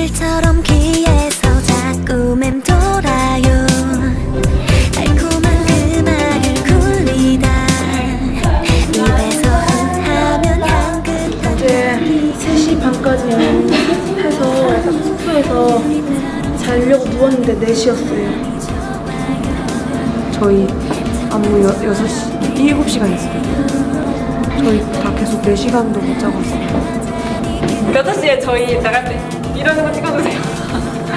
이슬처럼 귀에서 자꾸 맴돌아요. 달콤한 음악을 굴리다. 입에서 흥하면 향긋 어제 3시 반까지 해서 약간 숙소에서 자려고 누웠는데 4시였어요. 저희 안무 여, 6시, 7시간 있어요. 저희 다 계속 4시간도 못 자고 있어요. 6시에 저희 나갈 때. 이러는 거 찍어주세요.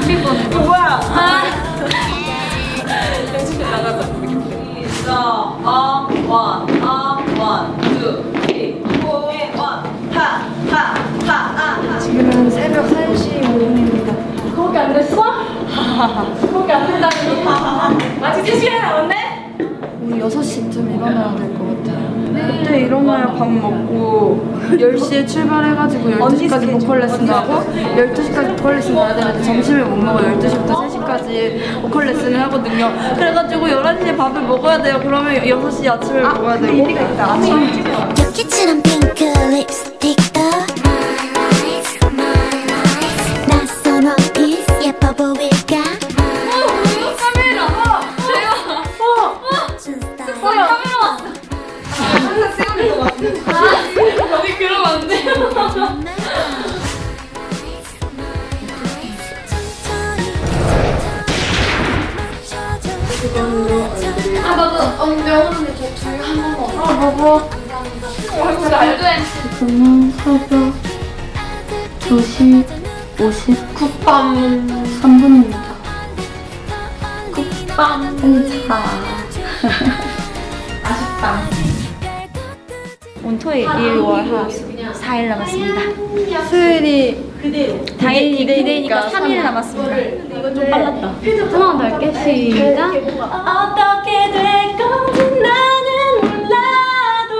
이거 뭐야? 연습실 나가자. Um, one, um, one, two, three, four, one, 하, 하, 하, 아, 하. 지금은 새벽 3시 5분입니다. 그거밖에 안 됐어? 그거밖에 안 된다니. 아직 3시간이 남았네? 우리 6시쯤 일어나야 될 것 같아요. 그때 일어나야 밥 먹고 10시에 출발해가지고 12시까지 보컬 레슨 가고 12시까지 보컬 레슨 가야 되는데 점심을 못 먹어 12시부터 3시까지 보컬 레슨을 하거든요. 그래가지고 11시에 밥을 먹어야 돼요. 그러면 6시 아침을 먹어야 되고 일리가 있다. 아침 벽지처 아 나도 언니 언니 저둘 한번 먹어. 아 먹어. 감사합니다. 말도 해. 저는 새벽 2시 59분 3분입니다. 빵. 오 늘 토요일, 일, 월, 화, 수 4일 남았습니다. 수요일이 당연히 기대니까 3일 남았습니다. 좀 빨랐다. 하나만 더 할게. 시작. 어떻게 될 건지 나는 몰라도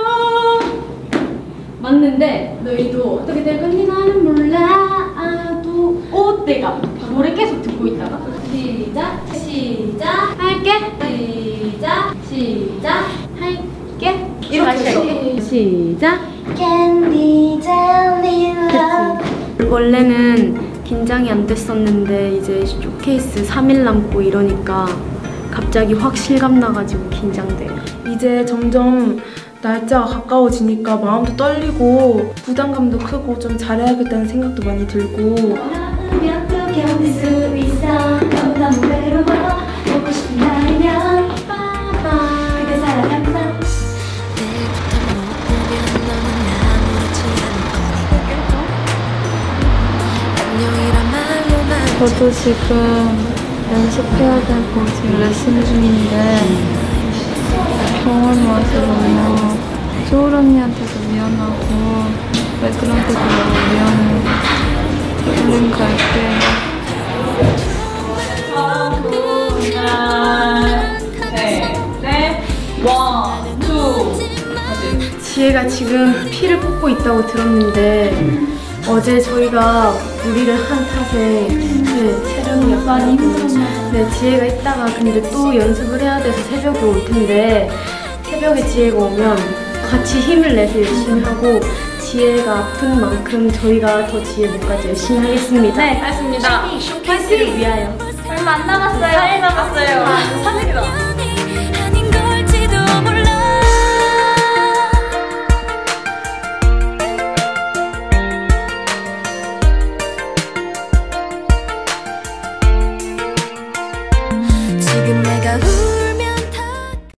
맞는데 너희도 어떻게 될 건지 나는 몰라도 오 때가 노래 계속 듣고 있다가 시작 시작 할게 시작 시작 할게 이렇게 할게. 시작. 캔디 젤리 러브 원래는 긴장이 안 됐었는데 이제 쇼케이스 3일 남고 이러니까 갑자기 확 실감 나가지고 긴장돼요. 이제 점점 날짜가 가까워지니까 마음도 떨리고 부담감도 크고 좀 잘해야겠다는 생각도 많이 들고 저도 지금 연습해야 되고 지금 레슨 중인데 병원 와서 너무 소울 언니한테도 미안하고 매그한테도 너무 미안해. 얼른 갈게요. 네, 원, 투. 지혜가 지금 피를 뽑고 있다고 들었는데 어제 저희가 무리를 한 탓에 네, 체력이 많이 네, 지혜가 있다가 근데 또 연습을 해야 돼서 새벽에 올 텐데 새벽에 지혜가 오면 같이 힘을 내서 열심히 하고 지혜가 아픈 만큼 저희가 더 지혜 목까지 열심히 하겠습니다. 네, 알겠습니다. 쇼케이스를 위하여. 얼마 안 남았어요. 4일 남았어요. 3일이다.